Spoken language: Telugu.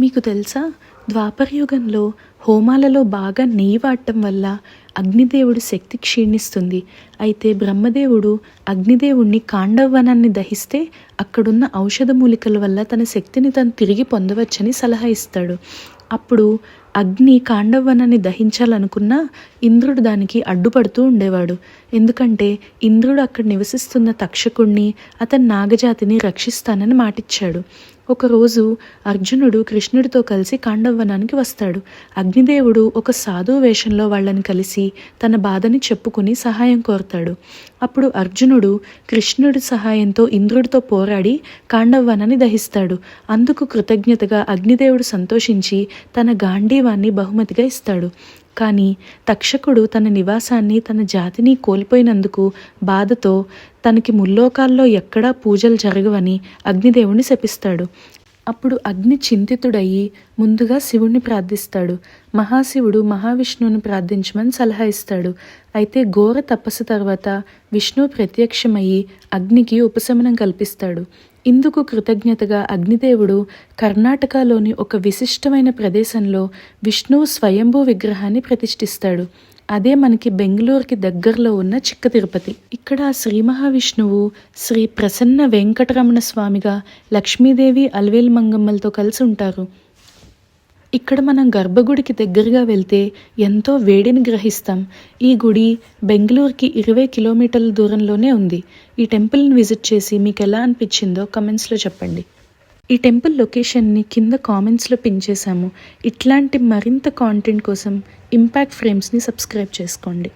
మీకు తెలుసా? ద్వాపరయుగంలో హోమాలలో బాగా నెయ్యి వాడటం వల్ల అగ్నిదేవుడి శక్తి క్షీణిస్తుంది. అయితే బ్రహ్మదేవుడు అగ్నిదేవుణ్ణి కాండవనాన్ని దహిస్తే అక్కడున్న ఔషధ మూలికల వల్ల తన శక్తిని తను తిరిగి పొందవచ్చని సలహా ఇస్తాడు. అప్పుడు అగ్ని కాండవనాన్ని దహించాలనుకున్నా ఇంద్రుడు దానికి అడ్డుపడుతూ ఉండేవాడు. ఎందుకంటే ఇంద్రుడు అక్కడ నివసిస్తున్న తక్షకుణ్ణి అతని నాగజాతిని రక్షిస్తానని మాటిచ్చాడు. ఒకరోజు అర్జునుడు కృష్ణుడితో కలిసి కాండవనానికి వస్తాడు. అగ్నిదేవుడు ఒక సాధు వేషంలో వాళ్ళని కలిసి తన బాధని చెప్పుకుని సహాయం కోరతాడు. అప్పుడు అర్జునుడు కృష్ణుడి సహాయంతో ఇంద్రుడితో పోరాడి కాండవ్వనాన్ని దహిస్తాడు. అందుకు కృతజ్ఞతగా అగ్నిదేవుడు సంతోషించి తన గాంధీవాన్ని బహుమతిగా ఇస్తాడు. కానీ తక్షకుడు తన నివాసాన్ని తన జాతిని కోల్పోయినందుకు బాధతో తనకి ముల్లోకాల్లో ఎక్కడా పూజలు జరగవని అగ్నిదేవుణ్ణి శపిస్తాడు. అప్పుడు అగ్ని చింతితుడయ్యి ముందుగా శివుణ్ణి ప్రార్థిస్తాడు. మహాశివుడు మహావిష్ణువుని ప్రార్థించమని సలహా ఇస్తాడు. అయితే ఘోర తపస్సు తర్వాత విష్ణువు ప్రత్యక్షమయ్యి అగ్నికి ఉపశమనం కల్పిస్తాడు. ఇందుకు కృతజ్ఞతగా అగ్నిదేవుడు కర్ణాటకలోని ఒక విశిష్టమైన ప్రదేశంలో విష్ణువు స్వయంభూ విగ్రహాన్ని ప్రతిష్ఠిస్తాడు. అదే మనకి బెంగళూరుకి దగ్గరలో ఉన్న చిక్క తిరుపతి. ఇక్కడ శ్రీ మహావిష్ణువు శ్రీ ప్రసన్న వెంకటరమణ స్వామిగా లక్ష్మీదేవి అల్వేల్ మంగమ్మలతో కలిసి ఉంటారు. ఇక్కడ మనం గర్భగుడికి దగ్గరగా వెళ్తే ఎంతో వేడిని గ్రహిస్తాం. ఈ గుడి బెంగళూరుకి ఇరవై కిలోమీటర్ల దూరంలోనే ఉంది. ఈ టెంపుల్ని విజిట్ చేసి మీకు ఎలా అనిపించిందో కమెంట్స్లో చెప్పండి. ఈ టెంపుల్ లొకేషన్ని కింద కామెంట్స్లో పిన్ చేశాము. ఇట్లాంటి మరింత కాంటెంట్ కోసం ఇంపాక్ట్ ఫ్రేమ్స్ని సబ్స్క్రైబ్ చేసుకోండి.